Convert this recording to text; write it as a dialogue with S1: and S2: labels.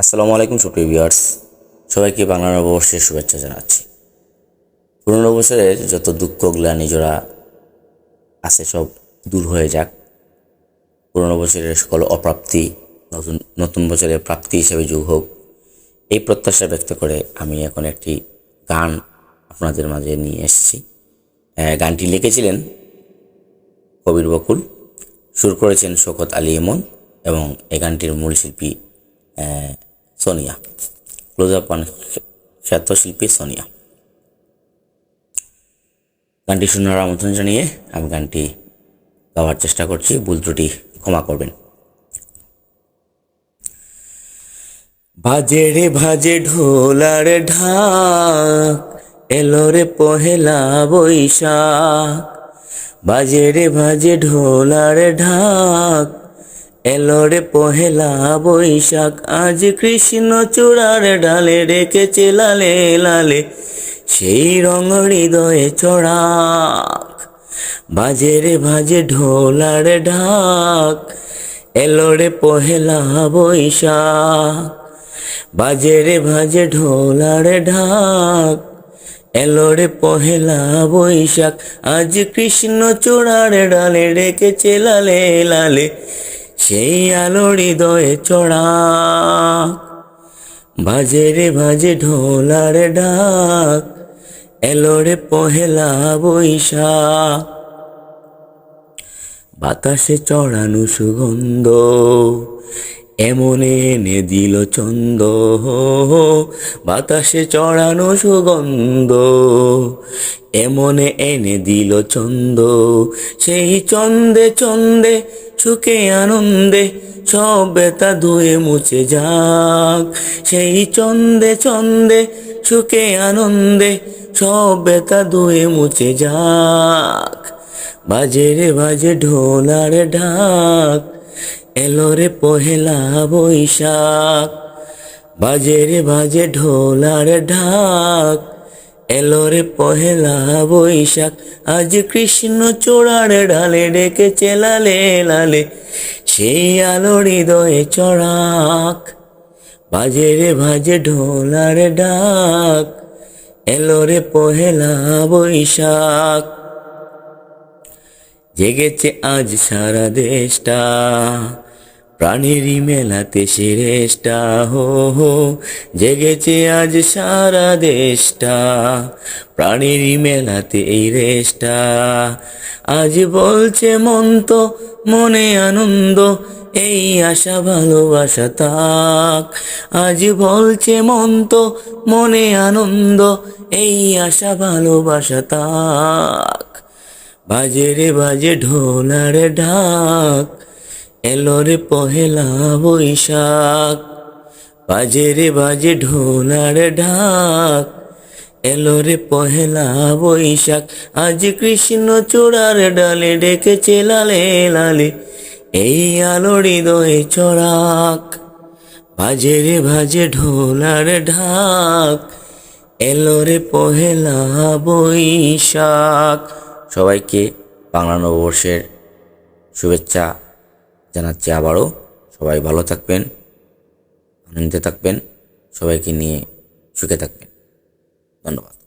S1: আসসালামু আলাইকুম সুপ্রিয় ভিউয়ার্স। সবাইকে বাংলা নববর্ষের শুভেচ্ছা জানাচ্ছি। পুরনো বছরের যত দুঃখ, গ্লানি, জোড়া আছে সব দূর হয়ে যাক। পুরনো বছরের সকল অপ্রাপ্তি, নতুন নতুন বছরের প্রাপ্তি হিসেবে যোগ হোক, এই প্রত্যাশা ব্যক্ত করে আমি এখন একটি গান আপনাদের মাঝে নিয়ে এসেছি। গানটি লিখেছিলেন কবির বকুল। সুর করেছেন শোকত আলী ইমন এবং এই গানটির মূল শিল্পী সোনিয়া। ক্লোজ আপ ওয়ান খ্যাত শিল্পী সোনিয়া। গানটি শোনার আমন্ত্রণ জানিয়ে আমি গানটি গাওয়ার চেষ্টা করছি। ভুল ত্রুটি ক্ষমা করবেন। বাজে রে ভাজে ঢোলার ঢাক, এলো রে পহেলা বৈশাখ। বাজে রে ভাজে ঢোলার ঢাক এলো রে পহেলা বৈশাখ, আজ কৃষ্ণ চূড়ার ডালে রেখেছে লালে লালে, সেই রঙ হৃদয়ে চড়াক বাজে রে ভাজে ঢোলার ঢাক। এলো রে পহেলা বৈশাখ, বাজে রে ভাজে ঢোলার ঢাক। এলো রে পহেলা বৈশাখ, আজ কৃষ্ণ চূড়ার ডালে রেখেছে লালে লালে সেই আলো হৃদয়ে চড়া। বাজে রে বাজে ঢোলার ডাক, এলো রে পহেলা বৈশাখ। বাতাসে চড়ানো সুগন্ধ, এমনে এনে দিল চন্দ। বাতাসে চড়ানো সুগন্ধ, এমনে এনে দিল চন্দ। সেই চন্দে চন্দে সুখে আনন্দে সব বেতা ধুয়ে মুছে যাক। সেই চন্দে চন্দে সুখে আনন্দে সব বেতা ধুয়ে মুছে যাক। বাজে রে বাজে ঢোলার ঢাক, এলো রে পহেলা বৈশাখ। বাজে রে বাজে ঢোলার ঢাক এলো রে পহেলা বৈশাখ, আজ কৃষ্ণ চূড়ার ডালে ডেকেছে লালে লালে সেই আলো হৃদয়ে চড়াক, বাজে রে বাজে ঢোলার ডাক এলোরে পহেলা বৈশাখ। জেগেছে আজ সারা দেশটা প্রাণেরই মেলাতে সেরেশটা হো হো। জেগেছে আজ সারা দেশটা, প্রাণেরই মেলাতে এই রেশটা। আজ বলছে মন তো, মনে আনন্দ, এই আশা, ভালোবাসা তাক আজ বলছে মন তো, মনে আনন্দ, এই আশা, ভালোবাসা তাক বাজে রে বাজে ঢোলার ঢাক এলো রে পহেলা বৈশাখ, বাজে রে বাজে ঢোলার ঢাক। এলো রে পহেলা বৈশাখ, আজ কৃষ্ণ চূড়ার ডালে ডেকেছে লালে লালে, এই আলো হৃদয়ে চড়াক বাজে রে বাজে ঢোলার ঢাক এলো রে পহেলা বৈশাখ। সবাইকে বাংলা নববর্ষের শুভেচ্ছা। জানাচ্ছি আবারও। সবাই ভালো থাকবেন আনন্দে থাকবেন সবাইকে নিয়ে সুখে থাকবেন। ধন্যবাদ।